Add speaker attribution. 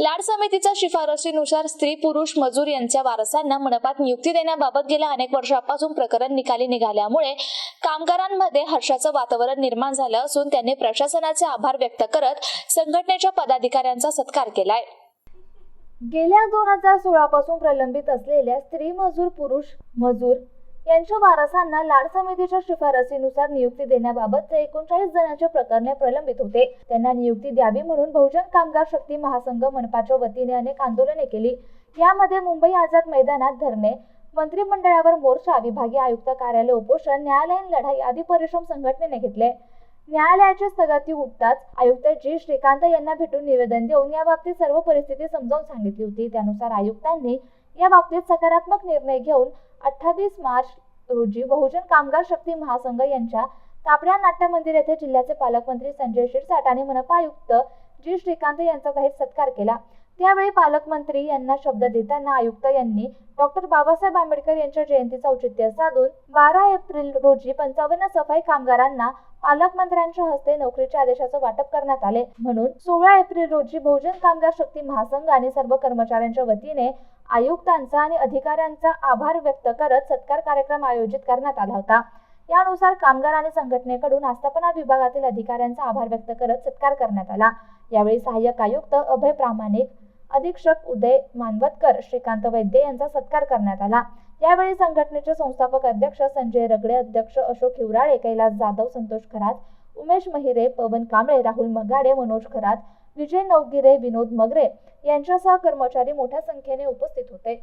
Speaker 1: लाड समितीच्या शिफारसीनुसार स्त्री पुरुष मजूर यांच्या वारसांना मनपात नियुक्ती देण्याबाबत गेल्या अनेक वर्षापासून प्रकरण निकाली निघाल्यामुळे कामगारांमध्ये हर्षाचं वातावरण निर्माण झालं असून त्यांनी प्रशासनाचे आभार व्यक्त करत संघटनेच्या पदाधिकाऱ्यांचा सत्कार केलाय.
Speaker 2: गेल्या दोन हजार सोळा पासून प्रलंबित असलेल्या स्त्री मजूर पुरुष मजूर यांच्या वारसांना लाड समितीच्या शिफारसीनुसार नियुक्ती देण्याबाबत एकोणचाळीस जणांचे प्रकरणे प्रलंबित होते. त्यांना नियुक्ती द्यावी म्हणून बहुजन कामगार शक्ती महासंघ मनपाच्या वतीने अनेक आंदोलने केली. यामध्ये मुंबई आझाद मैदानात धरणे मंत्रिमंडळावर मोर्चा विभागीय आयुक्त कार्यालय उपोषण न्यायालयीन लढाई आदी परिश्रम संघटनेने घेतले. न्यायालयाची स्थगिती उठताच आयुक्त जी. श्रीकांत यांना भेटून निवेदन देऊन याबाबतीत सर्व परिस्थिती समजावून सांगितली होती. त्यानुसार आयुक्तांनी या बाबतीत सकारात्मक निर्णय घेऊन अठ्ठावीस मार्च रोजी बहुजन कामगार शक्ती महासंघ यांच्या तापड्या नाट्य मंदिर येथे जिल्ह्याचे पालकमंत्री संजय शिरसाट आणि मनपा आयुक्त जी श्रीकांत यांचा जाहीर सत्कार केला. त्यावेळी पालकमंत्री यांना शब्द देताना आयुक्त यांनी डॉक्टर बाबासाहेब आंबेडकर यांच्या जयंतीचा औचित्य साधून बारा एप्रिल रोजी पंचावन्न सफाई कामगारांना पालकमंत्र्यांच्या हस्ते नोकरीच्या आदेशाचं वाटप करण्यात आले. म्हणून सोळा एप्रिल रोजी बहुजन कामगार शक्ती महासंघ आणि सर्व कर्मचाऱ्यांच्या वतीने आयुक्तांचा आणि अधिकाऱ्यांचा आभार व्यक्त करत सत्कार कार्यक्रम आयोजित करण्यात आला होता. यानुसार कामगार आणि संघटनेकडून आस्थापना विभागातील अधिकाऱ्यांचा आभार व्यक्त करत सत्कार करण्यात आला. यावेळी सहाय्यक आयुक्त अभय प्रामाणिक अधीक्षक उदय मानवतकर श्रीकांत वैद्य यांचा सत्कार करण्यात आला. यावेळी संघटनेचे संस्थापक अध्यक्ष संजय रगडे अध्यक्ष अशोक हिवराळे कैलास जाधव संतोष खरात उमेश महिरे पवन कांबळे राहुल मगाडे मनोज खरात विजय नवगिरे विनोद मगरे यांच्यासह कर्मचारी मोठ्या संख्येने उपस्थित होते.